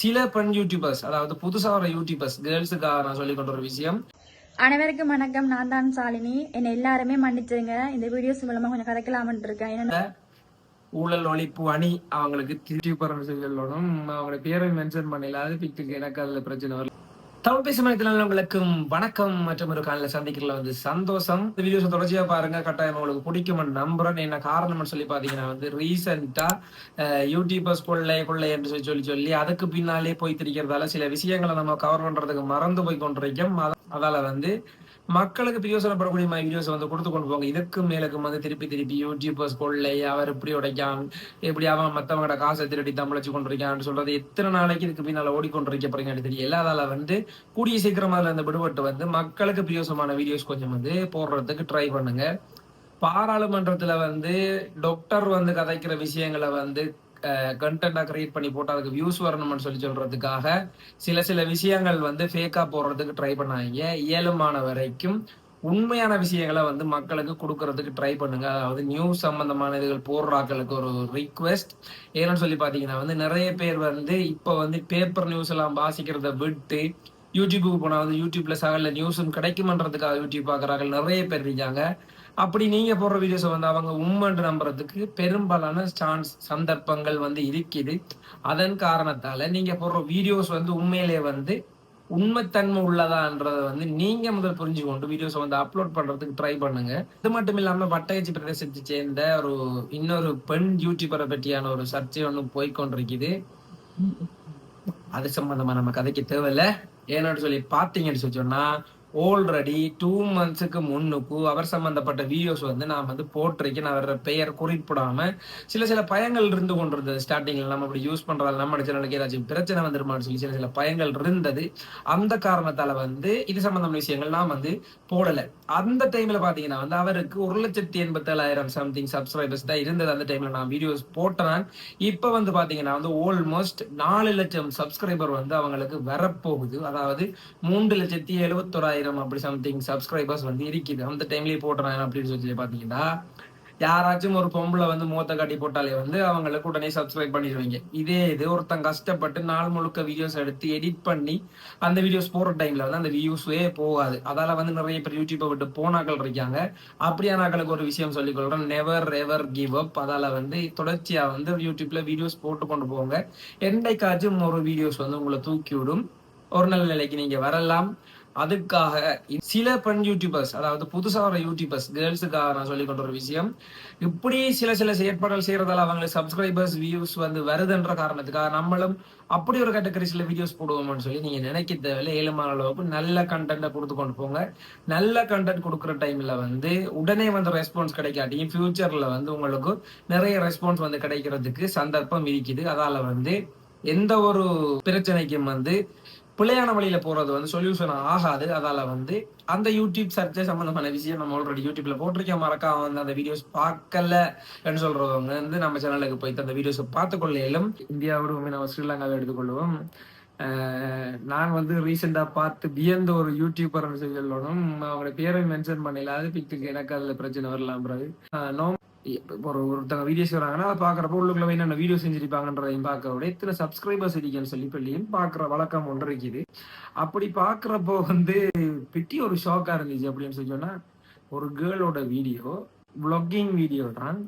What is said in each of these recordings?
சில பெண் யூடியூபர்ஸ் அதாவது புதுசா வர யூடியூபர்ஸ் கேர்ள்ஸுக்காக நான் சொல்லி கொண்ட ஒரு விஷயம். அனைவருக்கும் வணக்கம். நான் தான் சாலினி. என்னை எல்லாருமே மன்னிச்சிருங்க இந்த வீடியோஸ் மூலமா கொஞ்சம் கதைக்கலாம்னு இருக்கேன். ஏன்னா ஊழல் ஒழிப்பு அணி அவங்களுக்கு யூடியூபர் சொல்லணும் அவங்களோட பேரை மென்ஷன் பண்ணல அது எனக்கு அதுல பிரச்சனை வரல. தமிழ் பேசும் மனிதர்கள் உங்களுக்கும் வணக்கம். மற்றும் ஒரு காலையில் சந்திக்கிறதுல வந்து சந்தோஷம். இந்த வீடியோஸ் தொடர்ச்சியா பாருங்க. கட்டாயம் உங்களுக்கு பிடிக்கும் நம்புறேன். என்ன காரணம்னு சொல்லி பாத்தீங்கன்னா வந்து ரீசெண்டா யூடியூபர்ஸ் கொள்ளை கொள்ளை என்று சொல்லி சொல்லி சொல்லி அதுக்கு பின்னாலே போய் திரிக்கிறதால சில விஷயங்களை நம்ம கவர் பண்றதுக்கு மறந்து போய் கொண்டிருக்கோம். அத- அதால வந்து மக்களுக்கு பிரயோசனப்படக்கூடிய மாதிரி வீடியோஸ் வந்து கொடுத்து கொண்டு போங்க. இதுக்கும் மேலுக்கும் வந்து திருப்பி திருப்பி யூடியூபர்ஸ் கொள்ளை அவர் இப்படி உடைக்கான் எப்படி அவன் மத்தவங்களோட காசை திருடி தமிழச்சு கொண்டிருக்கான்னு சொல்றது எத்தனை நாளைக்கு இதுக்கு பின்னால ஓடிக்கொண்டிருக்க போறீங்கன்னு தெரியல. அதால வந்து கூடிய சீக்கிரமா அதுல இருந்து விடுபட்டு வந்து மக்களுக்கு பிரியோசமான வீடியோஸ் கொஞ்சம் வந்து போடுறதுக்கு ட்ரை பண்ணுங்க. பாராளுமன்றத்துல வந்து டாக்டர் வந்து கதைக்கிற விஷயங்களை வந்து கண்டென்ட்டாக கிரியேட் பண்ணி போட்டு அதுக்கு வியூஸ் வரணும்னு சொல்லி சொல்கிறதுக்காக சில சில விஷயங்கள் வந்து ஃபேக்காக போடுறதுக்கு ட்ரை பண்ணாங்க இயலுமான வரைக்கும் உண்மையான விஷயங்களை வந்து மக்களுக்கு கொடுக்கறதுக்கு ட்ரை பண்ணுங்க. அதாவது நியூஸ் சம்பந்தமான இதுகள் போடுறாக்களுக்கு ஒரு ரிக்வெஸ்ட் ஏன்னு சொல்லி பார்த்தீங்கன்னா வந்து நிறைய பேர் வந்து இப்போ வந்து பேப்பர் நியூஸ் எல்லாம் வாசிக்கிறத விட்டு யூடியூபுக்கு போனால் வந்து யூடியூப்ல சகல நியூஸும் கிடைக்குமன்றதுக்காக யூடியூப் பார்க்குறாங்க. நிறைய பேர் இருக்காங்க. அப்படி நீங்க போடுற வீடியோஸை வந்து அவங்க உண்மைன்னு நம்புறதுக்கு பெரும்பாலான சான்ஸ் சந்தர்ப்பங்கள் வந்து இருக்குது. அதன் காரணத்தால நீங்க போடுற வீடியோஸ் வந்து உண்மையிலே வந்து உண்மைத்தன்மை உள்ளதான்றதை வந்து நீங்க முதல் புரிஞ்சு கொண்டு வீடியோஸ் வந்து அப்லோட் பண்றதுக்கு ட்ரை பண்ணுங்க. இது மட்டும் இல்லாம வட்டகச்சி பிரதேசத்தை சேர்ந்த ஒரு இன்னொரு பெண் யூடியூபரை பற்றியான ஒரு சர்ச்சை ஒன்று போய்கொண்டிருக்குது அது சம்பந்தமா நம்ம கதைக்கு தேவையில்ல. ஏன்னு சொல்லி பார்த்தீங்கன்னு சொல்லி சொன்னா ஆல்ரெடி டூ மந்த்ஸுக்கு முன்னுக்கு அவர் சம்பந்தப்பட்ட வீடியோஸ் வந்து நான் வந்து போட்டிருக்கேன். அவரோட பெயர் குறிப்பிடாம சில சில பயங்கள் இருந்து கொண்டிருந்தது. ஸ்டார்டிங்ல நம்ம அப்படி யூஸ் பண்றதால நம்ம சேனலுக்கு ஏதாச்சும் பிரச்சனை வந்துருமான்னு சொல்லி சில சில பயங்கள் இருந்தது. அந்த காரணத்தால வந்து இது சம்பந்தமான விஷயங்கள் நான் வந்து போடல. அந்த டைம்ல பாத்தீங்கன்னா வந்து அவருக்கு ஒரு லட்சத்தி எண்பத்தேழாயிரம் சம்திங் சப்ஸ்கிரைபர்ஸ் தான் இருந்தது. அந்த டைம்ல நான் வீடியோஸ் போட்டேன். இப்ப வந்து பாத்தீங்கன்னா வந்து ஆல்மோஸ்ட் நாலு லட்சம் சப்ஸ்கிரைபர் வந்து அவங்களுக்கு வரப்போகுது. அதாவது மூன்று லட்சத்தி எழுபத்தொராயிரம் அப்படி சம்திங் சப்ஸ்கிரைபர்ஸ் வந்து இருக்குது. அந்த டைம்லயே போட்டுறாங்க அப்படின்னு சொல்லி பாத்தீங்கன்னா யாராச்சும் ஒரு பொம்பளை வந்து மூத்த காட்டி போட்டாலே வந்து அவங்களுக்கு உடனே சப்ஸ்கிரைப் பண்ணிடுவீங்க. இதே இது ஒருத்தன் கஷ்டப்பட்டு நாள் முழுக்க வீடியோஸ் எடுத்து எடிட் பண்ணி அந்த வீடியோஸ் போடுற டைம்ல வந்து அந்த வியூஸே போகாது. அதால வந்து நிறைய பேர் யூடியூப்பை விட்டு போனாக்கள் இருக்காங்க. அப்படியானாக்களுக்கு ஒரு விஷயம் சொல்லிக் கொள்றேன். நெவர் எவர் கிவ் அப் அதால வந்து தொடர்ச்சியா வந்து யூடியூப்ல வீடியோஸ் போட்டு கொண்டு போங்க. என்னைக்காச்சும் ஒரு வீடியோஸ் வந்து உங்களை தூக்கி விடும். ஒரு நல்ல நிலைக்கு நீங்க வரலாம். அதுக்காக சில பெண் யூடியூபர்ஸ் அதாவது புதுசா வர யூடியூபர்ஸ் கேர்ள்ஸுக்காக நான் சொல்லி கொண்ட ஒரு விஷயம். இப்படி சில சில செயற்பாடுகள் செய்யறதால அவங்களுக்கு சப்ஸ்கிரைபர்ஸ் வியூஸ் வந்து வருதுன்ற காரணத்துக்காக நம்மளும் அப்படி ஒரு கேட்டகரிஸ்ல வீடியோஸ் போடுவோம்னு சொல்லி நீங்க நினைக்க தேவையில்ல. ஏழுமான அளவுக்கு நல்ல கண்டென்ட்டை கொடுத்து கொண்டு போங்க. நல்ல கண்டென்ட் கொடுக்குற டைம்ல வந்து உடனே வந்து ரெஸ்பான்ஸ் கிடைக்காட்டியும் ஃபியூச்சர்ல வந்து உங்களுக்கு நிறைய ரெஸ்பான்ஸ் வந்து கிடைக்கிறதுக்கு சந்தர்ப்பம் இருக்குது. அதால வந்து எந்த ஒரு பிரச்சனைக்கும் வந்து பிழையான வழியில போறது வந்து சொல்யூஷன் ஆகாது. அதால வந்து அந்த யூடியூப் சர்ச்சை சம்பந்தமான விஷயம் நம்ம ஆல்ரெடி யூடியூப்ல போட்டிருக்கோம் மறக்காம வந்து அந்த வீடியோஸ் பார்க்கல என்று சொல்றவங்க வந்து நம்ம சேனலுக்கு போயிட்டு அந்த வீடியோஸ் பார்த்து கொள்ளையிலும் இந்தியாவோட நம்ம ஸ்ரீலங்காவை எடுத்துக்கொள்வோம். நான் வந்து ரீசெண்டா பார்த்து வியந்த ஒரு யூடியூபர் சொல்லணும் அவங்களோட பேரை மென்ஷன் பண்ணல. அது பிக்டுக்கு எனக்கு அதுல பிரச்சனை வரலாம் பிறகு நோம் இப்போ ஒரு ஒருத்தவங்க வீடியோஸ் வராங்கன்னா அதை பாக்குறப்போ உள்ளுக்குள்ள போய் என்ன வீடியோ செஞ்சிருப்பாங்கன்றதையும் பார்க்க விட இத்தனை சப்ஸ்கிரைபர்ஸ் இருக்குன்னு சொல்லி பள்ளியும் பாக்குற வழக்கம் ஒன்று இருக்குது. அப்படி பாக்குறப்போ வந்து பிட்டி ஒரு ஷாக்கா இருந்துச்சு அப்படின்னு சொல்லி சொன்னா ஒரு கேர்ளோட வீடியோ vlogging வீடியோ தான்.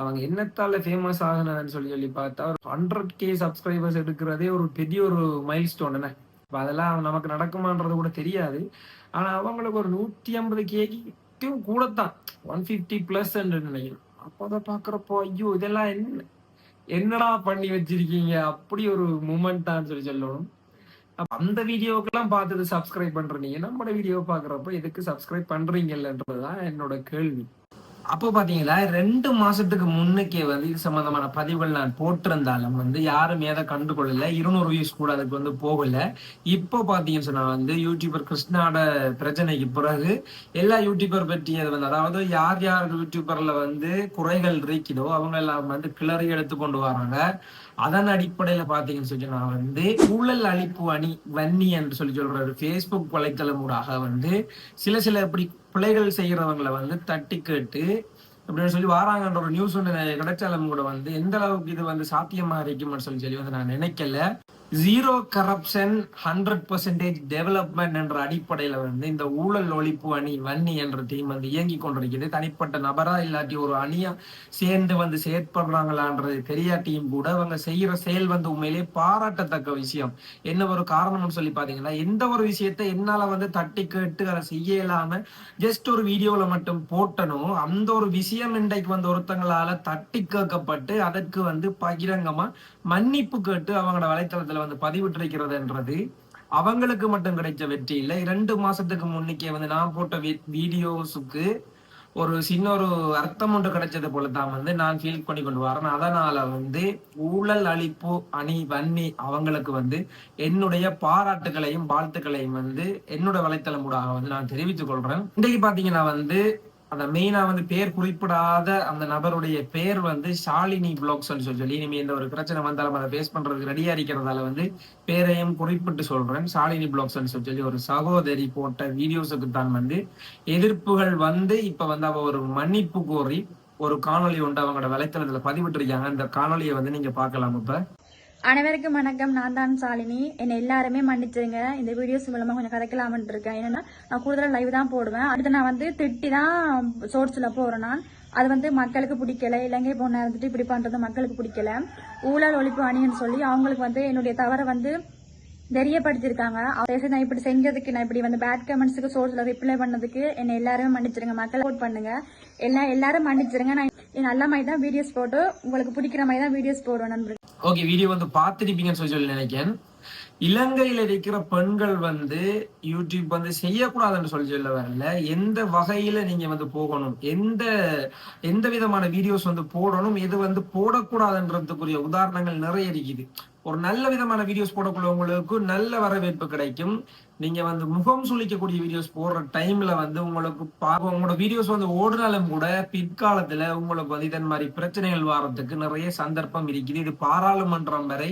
அவங்க என்னத்தால ஃபேமஸ் ஆகுனதுன்னு சொல்லி சொல்லி பார்த்தா ஒரு ஹண்ட்ரட் கே சப்ஸ்கிரைபர்ஸ் எடுக்கிறதே ஒரு பெரிய ஒரு மைல் ஸ்டோன் என்ன இப்போ அதெல்லாம் நமக்கு நடக்குமான்றது கூட தெரியாது. ஆனா அவங்களுக்கு ஒரு நூற்றி ஐம்பது கேக்கும் கூடத்தான். ஒன் ஃபிஃப்டி ப்ளஸ் நினைக்கிறேன். அப்போ அதை பாக்குறப்போ ஐயோ இதெல்லாம் என்ன என்னடா பண்ணி வச்சிருக்கீங்க? அப்படி ஒரு மூமெண்ட்டான்னு சொல்லி சொல்லணும். அப்ப அந்த வீடியோக்கெல்லாம் பார்த்துட்டு சப்ஸ்கிரைப் பண்றீங்க நம்மளோட வீடியோ பாக்குறப்போ எதுக்கு சப்ஸ்கிரைப் பண்றீங்கல்லன்றதுதான் என்னோட கேள்வி. அப்போ பார்த்தீங்கன்னா ரெண்டு மாசத்துக்கு முன்னுக்கே வந்து இது சம்பந்தமான பதிவுகள் நான் போட்டிருந்தாலும் வந்து யாரும் எதை கண்டுகொள்ளல இருநூறு வியூஸ் கூட அதுக்கு வந்து போகல. இப்போ பார்த்தீங்கன்னு சொன்னா வந்து யூடியூபர் கிருஷ்ணாட பிரச்சனைக்கு பிறகு எல்லா யூடியூபர் பற்றியது வந்து அதாவது யார் யார் யூடியூபர்ல வந்து குறைகள் இருக்குதோ அவங்க எல்லாம் வந்து கிளறி எடுத்து கொண்டு வராங்க. அதன் அடிப்படையில பாத்தீங்கன்னு சொல்லி நான் வந்து ஊழல் அழிப்பு அணி வன்னி என்று சொல்லி சொல்ற ஒரு ஃபேஸ்புக் வலைத்தளம் ஊடாக வந்து சில சில இப்படி பிள்ளைகள் செய்யறவங்களை வந்து தட்டி கேட்டு அப்படின்னு சொல்லி வாராங்கன்ற ஒரு நியூஸ் ஒன்று கிடைச்சாலும் கூட வந்து எந்த அளவுக்கு இது வந்து சாத்தியமா இருக்கும்னு சொல்லி சொல்லி வந்து நான் நினைக்கல. Zero corruption hundred percentage development என்ற அடிப்படையில வந்து இந்த ஊழல் ஒழிப்பு அணி வன்னி என்ற டீம் வந்து இயங்கி கொண்டிருக்கிறது தனிப்பட்ட நபரா இல்லாட்டி ஒரு அணியா சேர்ந்து வந்து செயற்படுறாங்களான்றது தெரியாட்டியும் கூட அவங்க செய்யற செயல் வந்து உண்மையிலேயே பாராட்டத்தக்க விஷயம். என்ன ஒரு காரணம்னு சொல்லி பாத்தீங்கன்னா எந்த ஒரு விஷயத்தை என்னால வந்து தட்டி கேட்டு அதை செய்ய இல்லாம ஜஸ்ட் ஒரு வீடியோல மட்டும் போட்டனும் அந்த ஒரு விஷயம் இன்றைக்கு வந்து ஒருத்தங்களால தட்டி கேட்கப்பட்டு அதற்கு வந்து பகிரங்கமா மன்னிப்பு கேட்டு அவங்களோட வலைத்தளத்துல வந்து பதிவிட்டிருக்கிறதுன்றது அவங்களுக்கு மட்டும் கிடைச்ச வெற்றி இல்லை. இரண்டு மாசத்துக்கு முன்னிக்கே வந்து நான் போட்ட வீடியோஸுக்கு ஒரு சின்ன ஒரு அர்த்தம் ஒன்று கிடைச்சது போல தான் வந்து நான் ஃபீல் பண்ணி கொண்டு வரேன். அதனால வந்து ஊழல் அழிப்பு அணி வன்னி அவங்களுக்கு வந்து என்னுடைய பாராட்டுகளையும் வாழ்த்துக்களையும் வந்து என்னோட வலைத்தளம் ஊடாக வந்து நான் தெரிவித்துக் கொள்றேன். இன்றைக்கு பாத்தீங்கன்னா வந்து அந்த மெயினா வந்து பேர் குறிப்பிடாத அந்த நபருடைய பேர் வந்து ஷாலினி பிளாக்ஸ் சொல்லி சொல்லி இனிமே இந்த ஒரு பிரச்சனை வந்தாலும் அதை பேஸ் பண்றதுக்கு ரெடியா இருக்கிறதால வந்து பேரையும் குறிப்பிட்டு சொல்றேன். ஷாலினி பிளாக்ஸ் சொல்லி சொல்லி ஒரு சகோதரி போட்ட வீடியோஸுக்கு தான் வந்து எதிர்ப்புகள் வந்து இப்ப வந்து அவ ஒரு மன்னிப்பு கோரி ஒரு காணொளி உண்டு அவங்களோட வலைத்தளத்துல பதிவிட்டிருக்காங்க. அந்த காணொளியை வந்து நீங்க பார்க்கலாம் இப்ப. அனைவருக்கும் வணக்கம். நான் தான் சாலினி. என்னை எல்லாருமே மன்னிச்சிருங்க இந்த வீடியோஸ் மூலமா கொஞ்சம் கதைக்கலாமன் இருக்கேன். என்னன்னா நான் கூடுதலாக லைவ் தான் போடுவேன். அடுத்து நான் வந்து திட்டி தான் சோர்ஸில் போறேன் நான். அது வந்து மக்களுக்கு பிடிக்கல. இலங்கை பொண்ணாக இருந்துட்டு இப்படி பண்றது மக்களுக்கு பிடிக்கல. ஊழல் ஒழிப்பு அணின்னு சொல்லி அவங்களுக்கு வந்து என்னுடைய தவறை வந்து தெரியப்படுத்திருக்காங்க நான் இப்படி செஞ்சதுக்கு நான் இப்படி வந்து பேட் கமெண்ட்ஸுக்கு சோர்ஸ்ல ரிப்ளை பண்ணதுக்கு என்னை எல்லாருமே மன்னிச்சிருங்க மக்கள் சப்போர்ட் பண்ணுங்க. எல்லாம் எல்லாரும் மன்னிச்சிருங்க நான் நல்ல மாதிரி தான் வீடியோஸ் போட்டு உங்களுக்கு பிடிக்கிற மாதிரி தான் வீடியோஸ் போடுவேன் நண்பர்கள். ஓகே வீடியோ வந்து பார்த்திருப்பீங்கன்னு சொல்லி சொல்லி நினைக்கிறேன். இலங்கையில இருக்கிற பெண்கள் வந்து யூடியூப் வந்து செய்யக்கூடாதுன்னு சொல்லி சொல்ல வரல. எந்த வகையில நீங்க வந்து போகணும் எந்த எந்த விதமான வீடியோஸ் வந்து போடணும் எது வந்து போடக்கூடாதுன்றதுக்குரிய உதாரணங்கள் நிறைய இருக்குது. ஒரு நல்ல விதமான வீடியோஸ் போடக்கூடியவங்களுக்கு நல்ல வரவேற்பு கிடைக்கும். நீங்க வந்து முகம் சுளிக்கக்கூடிய வீடியோஸ் போடுற டைம்ல வந்து உங்களுக்கு உங்களோட வீடியோஸ் வந்து ஓடினாலும் கூட பிற்காலத்துல உங்களுக்கு வந்து இதன் மாதிரி பிரச்சனைகள் வாரத்துக்கு நிறைய சந்தர்ப்பம் இருக்குது. இது பாராளுமன்றம் வரை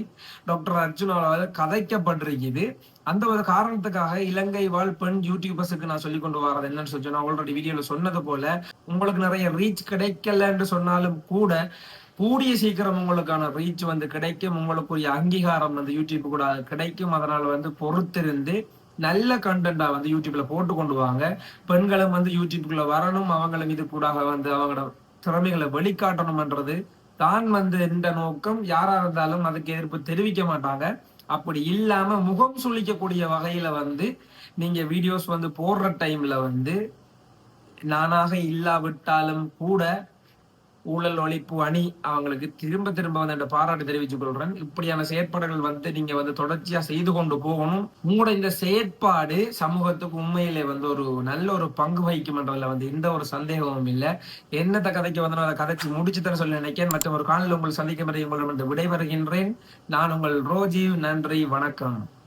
டாக்டர் அர்ஜுனாவால் கதைக்கப்பட்டிருக்குது. அந்த ஒரு காரணத்துக்காக இலங்கை வாழ் பெண் யூடியூபர்ஸுக்கு நான் சொல்லி கொண்டு வரது என்னன்னு சொல்லி நான் ஆல்ரெடி வீடியோல சொன்னது போல உங்களுக்கு நிறைய ரீச் கிடைக்கலன்னு சொன்னாலும் கூட கூடிய சீக்கிரம் உங்களுக்கான ரீச் வந்து கிடைக்கும். உங்களுக்குரிய அங்கீகாரம் வந்து யூடியூப் கூட கிடைக்கும். அதனால வந்து பொறுத்திருந்து நல்ல கண்டென்ட்டா வந்து யூடியூப்ல போட்டு கொண்டு வாங்க. பெண்களும் வந்து யூடியூப்குள்ள வரணும். அவங்களும் இது கூட வந்து அவங்களோட திறமைகளை வெளிக்காட்டணும்ன்றது தான் வந்து இந்த நோக்கம். யாரா இருந்தாலும் அதுக்கு எதிர்ப்பு தெரிவிக்க மாட்டாங்க. அப்படி இல்லாம முகம் சுழிக்கக்கூடிய வகையில வந்து நீங்க வீடியோஸ் வந்து போடுற டைம்ல வந்து நானாக இல்லாவிட்டாலும் கூட ஊழல் ஒழிப்பு அணி அவங்களுக்கு திரும்ப திரும்ப வந்து அந்த பாராட்டு தெரிவித்துக் கொள்றேன். இப்படியான செயற்பாடுகள் வந்து நீங்க வந்து தொடர்ச்சியா செய்து கொண்டு போகணும். உங்களோட இந்த செயற்பாடு சமூகத்துக்கு உண்மையிலே வந்து ஒரு நல்ல ஒரு பங்கு வகிக்கும் என்றதுல வந்து எந்த ஒரு சந்தேகமும் இல்லை. என்னத்த கதைக்கு வந்து அதை கதைச்சு முடிச்சு தர சொல்லி நினைக்கிறேன் மற்றும் ஒரு காலையில் உங்களை சந்திக்கும் வரை உங்களிடம் விடைபெறுகின்றேன். நான் உங்கள் ரோஜீவ். நன்றி. வணக்கம்.